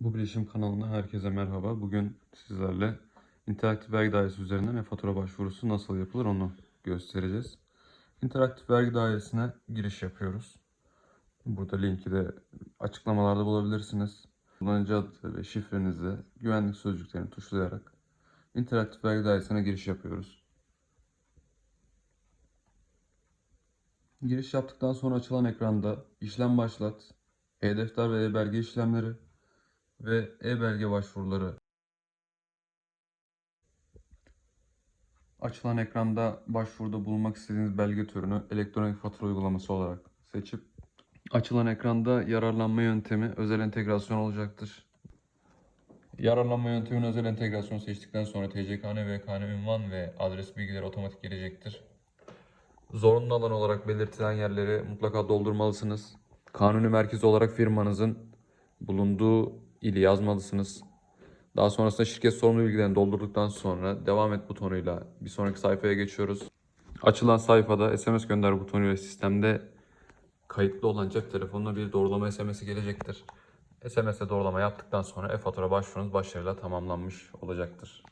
Bu bilişim kanalına herkese merhaba. Bugün sizlerle interaktif vergi dairesi üzerinden e-fatura başvurusu nasıl yapılır onu göstereceğiz. İnteraktif vergi dairesine giriş yapıyoruz. Burada linki de açıklamalarda bulabilirsiniz. Kullanıcı adı ve şifrenizi güvenlik sözcüklerini tuşlayarak interaktif vergi dairesine giriş yapıyoruz. Giriş yaptıktan sonra açılan ekranda işlem başlat, e-defter ve e-belge işlemleri ve e-belge başvuruları açılan ekranda başvuruda bulunmak istediğiniz belge türünü elektronik fatura uygulaması olarak seçip açılan ekranda yararlanma yöntemi özel entegrasyon olacaktır. Yararlanma yönteminin özel entegrasyonu seçtikten sonra TCKN ve KN ünvan ve adres bilgileri otomatik gelecektir. Zorunlu alan olarak belirtilen yerleri mutlaka doldurmalısınız. Kanuni merkez olarak firmanızın bulunduğu ili yazmalısınız. Daha sonrasında şirket sorumlu bilgilerini doldurduktan sonra devam et butonuyla bir sonraki sayfaya geçiyoruz. Açılan sayfada SMS gönder butonuyla sistemde kayıtlı olan cep telefonuna bir doğrulama SMS'i gelecektir. SMS'e doğrulama yaptıktan sonra e-fatura başvurunuz başarıyla tamamlanmış olacaktır.